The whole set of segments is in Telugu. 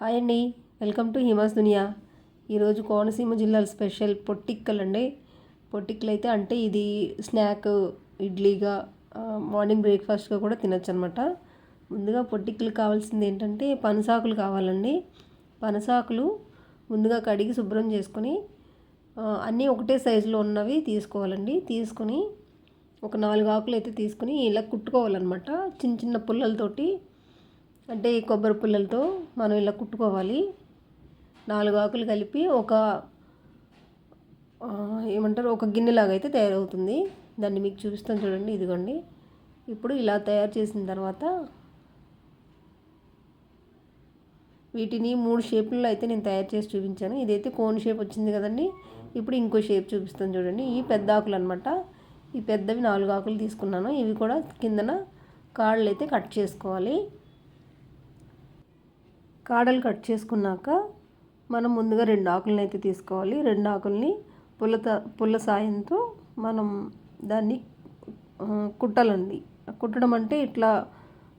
హాయ్ అండి. వెల్కమ్ టు హిమాస్ దునియా. ఈరోజు కోనసీమ జిల్లాల స్పెషల్ పొట్టిక్కలు అండి పొట్టిక్కలు అయితే అంటే ఇది స్నాక్ ఇడ్లీగా మార్నింగ్ బ్రేక్ఫాస్ట్గా కూడా తినొచ్చు అనమాట ముందుగా పొట్టిక్కలు కావాల్సింది ఏంటంటే పనసాకులు కావాలండి. పనసాకులు ముందుగా కడిగి శుభ్రం చేసుకొని అన్నీ ఒకటే సైజులో ఉన్నవి తీసుకోవాలండి. తీసుకొని ఒక నాలుగు ఆకులు అయితే తీసుకొని ఇలా కుట్టుకోవాలన్నమాట. చిన్న చిన్న పుల్లలతోటి అంటే ఈ కొబ్బరి పుల్లలతో మనం ఇలా కుట్టుకోవాలి. నాలుగు ఆకులు కలిపి ఒక ఏమంటారు ఒక గిన్నెలాగా అయితే తయారవుతుంది. దాన్ని మీకు చూపిస్తాను చూడండి ఇదిగోండి. ఇప్పుడు ఇలా తయారు చేసిన తర్వాత వీటిని మూడు షేపుల్లో అయితే నేను తయారు చేసి చూపించాను. ఇదైతే కోన్ షేప్ వచ్చింది కదండి. ఇప్పుడు ఇంకో షేప్ చూపిస్తాను చూడండి. ఈ పెద్ద ఆకులు అనమాట ఈ పెద్దవి నాలుగు ఆకులు తీసుకున్నాను. ఇవి కూడా కిందన కాళ్ళు అయితే కట్ చేసుకోవాలి. కాడలు కట్ చేసుకున్నాక మనం ముందుగా రెండు ఆకులను అయితే తీసుకోవాలి. రెండు ఆకుల్ని పుల్లత పుల్ల సాయంతో మనం దాన్ని కుట్టాలండి. కుట్టడం అంటే ఇట్లా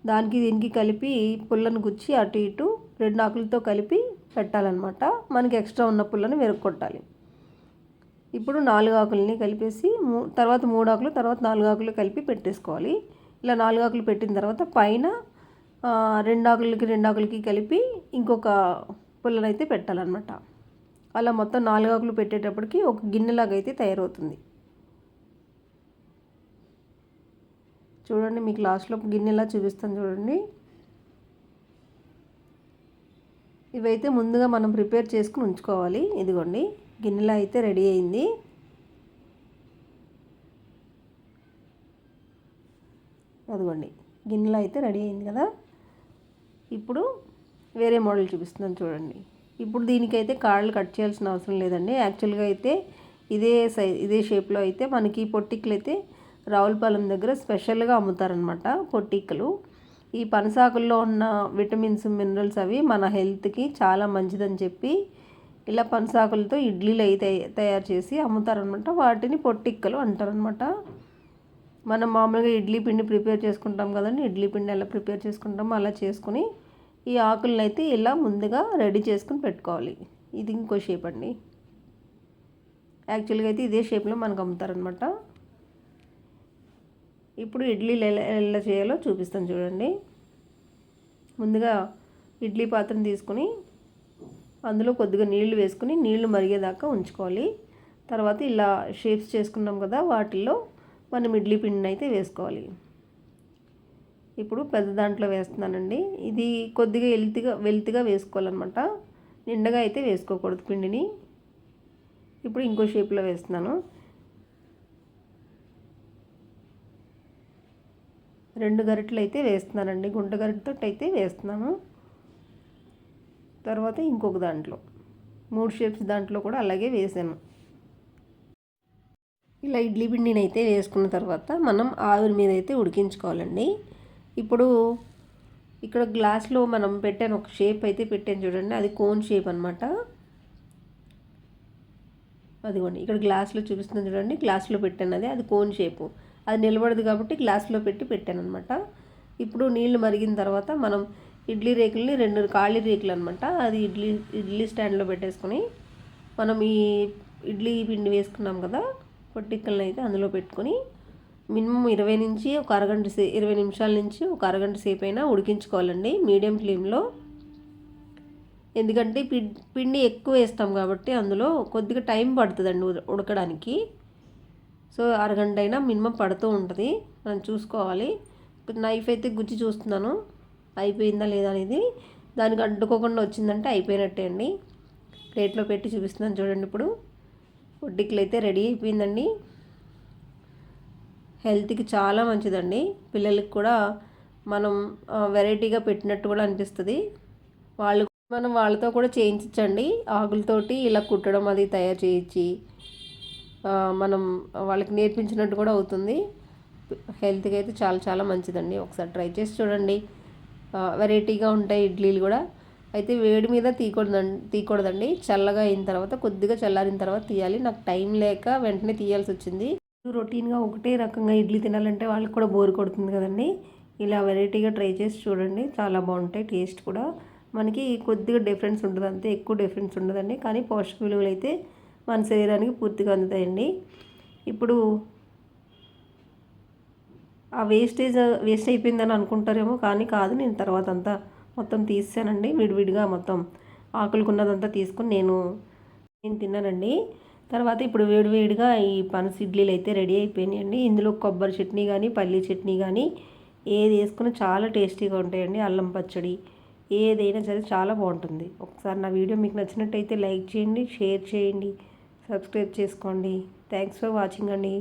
దానికి దీనికి కలిపి పుల్లను గుచ్చి అటు ఇటు రెండు ఆకులతో కలిపి పెట్టాలన్నమాట. మనకి ఎక్స్ట్రా ఉన్న పుల్లని వెరగొట్టాలి ఇప్పుడు నాలుగు ఆకులని కలిపేసి మూ తర్వాత మూడు ఆకులు తర్వాత నాలుగు ఆకులు కలిపి పెట్టేసుకోవాలి. ఇలా నాలుగు ఆకులు పెట్టిన తర్వాత పైన రెండాకులకి రెండు ఆకులకి కలిపి ఇంకొక పుల్లని అయితే పెట్టాలన్నమాట. అలా మొత్తం నాలుగు ఆకులు పెట్టేటప్పటికి ఒక గిన్నెలాగా అయితే తయారవుతుంది. చూడండి మీకు లాస్ట్లో గిన్నెలా చూపిస్తాను చూడండి. ఇవైతే ముందుగా మనం ప్రిపేర్ చేసుకుని ఉంచుకోవాలి. ఇదిగోండి గిన్నెలా అయితే రెడీ అయింది. అదిగోండి గిన్నెలో అయితే రెడీ అయింది కదా. ఇప్పుడు వేరే మోడల్ చూపిస్తున్నాను చూడండి. ఇప్పుడు దీనికైతే కాళ్ళు కట్ చేయాల్సిన అవసరం లేదండి. యాక్చువల్గా అయితే ఇదే సై ఇదే షేప్లో అయితే మనకి పొట్టిక్కలు అయితే రావులపాలెం దగ్గర స్పెషల్గా అమ్ముతారనమాట పొట్టిక్కలు ఈ పనసాకుల్లో ఉన్న విటమిన్స్ మినరల్స్ అవి మన హెల్త్కి చాలా మంచిదని చెప్పి ఇలా పనసాకులతో ఇడ్లీలు అయితే తయారు చేసి అమ్ముతారనమాట వాటిని పొట్టిక్కలు అంటారనమాట మనం మామూలుగా ఇడ్లీ పిండి ప్రిపేర్ చేసుకుంటాం కదండి. ఇడ్లీ పిండి ఎలా ప్రిపేర్ చేసుకుంటామో అలా చేసుకుని ఈ ఆకులను అయితే ఇలా ముందుగా రెడీ చేసుకుని పెట్టుకోవాలి. ఇది ఇంకో షేప్ అండి. యాక్చువల్గా అయితే ఇదే షేప్లో మనకు అమ్ముతారనమాట ఇప్పుడు ఇడ్లీలు ఎలా ఎలా చేయాలో చూపిస్తాను చూడండి. ముందుగా ఇడ్లీ పాత్రను తీసుకుని అందులో కొద్దిగా నీళ్ళు వేసుకుని నీళ్ళు మరిగేదాకా ఉంచుకోవాలి. తర్వాత ఇలా షేప్స్ చేసుకున్నాం కదా వాటిల్లో మనం ఇడ్లీ పిండిని అయితే వేసుకోవాలి. ఇప్పుడు పెద్ద దాంట్లో వేస్తున్నానండి. ఇది కొద్దిగా వెల్తిగా వెల్తిగా వేసుకోవాలన్నమాట. నిండగా అయితే వేసుకోకూడదు పిండిని. ఇప్పుడు ఇంకో షేప్లో వేస్తున్నాను. రెండు గరిటలు అయితే వేస్తున్నానండి. గుంట గరిటతో అయితే వేస్తున్నాను. తర్వాత ఇంకొక దాంట్లో. మూడు షేప్స్ దాంట్లో కూడా అలాగే వేసాను. ఇలా ఇడ్లీ పిండిని అయితే వేసుకున్న తర్వాత మనం ఆవిరి మీద అయితే ఉడికించుకోవాలండి. ఇప్పుడు ఇక్కడ గ్లాస్లో మనం పెట్టాను ఒక షేప్ అయితే పెట్టాను చూడండి అది కోన్ షేప్ అనమాట అదిగోండి ఇక్కడ గ్లాస్లో చూపిస్తున్నాను చూడండి గ్లాస్లో పెట్టాను అది అది కోన్ షేపు అది నిలబడదు కాబట్టి గ్లాస్లో పెట్టి పెట్టాను అనమాట ఇప్పుడు నీళ్ళు మరిగిన తర్వాత మనం ఇడ్లీ రేకుల్ని రెండు ఖాళీ రేకులు అనమాట అది ఇడ్లీ ఇడ్లీ స్టాండ్లో పెట్టేసుకొని మనం ఈ ఇడ్లీ పిండి వేసుకున్నాం కదా పొట్టిక్కలను అయితే అందులో పెట్టుకొని మినిమం ఇరవై నుంచి ఒక అరగంట సే ఇరవై నిమిషాల నుంచి ఒక అరగంట సేపు అయినా ఉడికించుకోవాలండి. మీడియం ఫ్లేమ్లో. ఎందుకంటే పిం- పిండి ఎక్కువ వేస్తాం కాబట్టి అందులో కొద్దిగా టైం పడుతుందండి ఉడ- ఉడకడానికి. సో అరగంట అయినా మినిమం పడుతూ ఉంటుంది. మనం చూసుకోవాలి. నైఫ్ అయితే గుచ్చి చూస్తున్నాను. అయిపోయిందా లేదా అనేది. దానికి అడ్డుకోకుండా వచ్చిందంటే అయిపోయినట్టే అండి. ప్లేట్లో పెట్టి చూపిస్తున్నాను చూడండి ఇప్పుడు. పొడ్డిక్కలు అయితే రెడీ అయిపోయిందండి. హెల్త్కి చాలా మంచిదండి. పిల్లలకి కూడా మనం వెరైటీగా పెట్టినట్టు కూడా అనిపిస్తుంది. వాళ్ళు మనం వాళ్ళతో కూడా చేయించండి ఆకులతోటి ఇలా కుట్టడం అది తయారు చేయించి మనం వాళ్ళకి నేర్పించినట్టు కూడా అవుతుంది. హెల్త్కి అయితే చాలా చాలా మంచిదండి. ఒకసారి ట్రై చేసి చూడండి. వెరైటీగా ఉంటాయి ఇడ్లీలు కూడా. అయితే వేడి మీద తీయకూడదండి తీయకూడదండి. చల్లగా అయిన తర్వాత కొద్దిగా చల్లారిన తర్వాత తీయాలి. నాకు టైం లేక వెంటనే తీయాల్సి వచ్చింది. రొటీన్గా ఒకటే రకంగా ఇడ్లీ తినాలంటే వాళ్ళకి కూడా బోర్ కొడుతుంది కదండి. ఇలా వెరైటీగా ట్రై చేసి చూడండి. చాలా బాగుంటాయి టేస్ట్ కూడా. మనకి కొద్దిగా డిఫరెన్స్ ఉంటుంది అంతే ఎక్కువ డిఫరెన్స్ ఉండదండి. కానీ పోషక విలువలు అయితే మన శరీరానికి పూర్తిగా అందుతాయండి. ఇప్పుడు ఆ వేస్టేజ్ వేస్ట్ అయిపోయిందని అనుకుంటారేమో కానీ కాదు నేను తర్వాత అంతా మొత్తం తీసానండి విడివిడిగా మొత్తం ఆకులకున్నదంతా తీసుకొని నేను నేను తిన్నానండి. తర్వాత ఇప్పుడు వేడివేడిగా ఈ పనస ఇడ్లీలు అయితే రెడీ అయిపోయినాయండి. ఇందులో కొబ్బరి చట్నీ కానీ పల్లీ చట్నీ కానీ ఏది వేసుకున్నా చాలా టేస్టీగా ఉంటాయండి అల్లం పచ్చడి. ఏదైనా సరే చాలా బాగుంటుంది. ఒకసారి నా వీడియో మీకు నచ్చినట్టయితే లైక్ చేయండి షేర్ చేయండి సబ్స్క్రైబ్ చేసుకోండి. థ్యాంక్స్ ఫర్ వాచింగ్ అండి.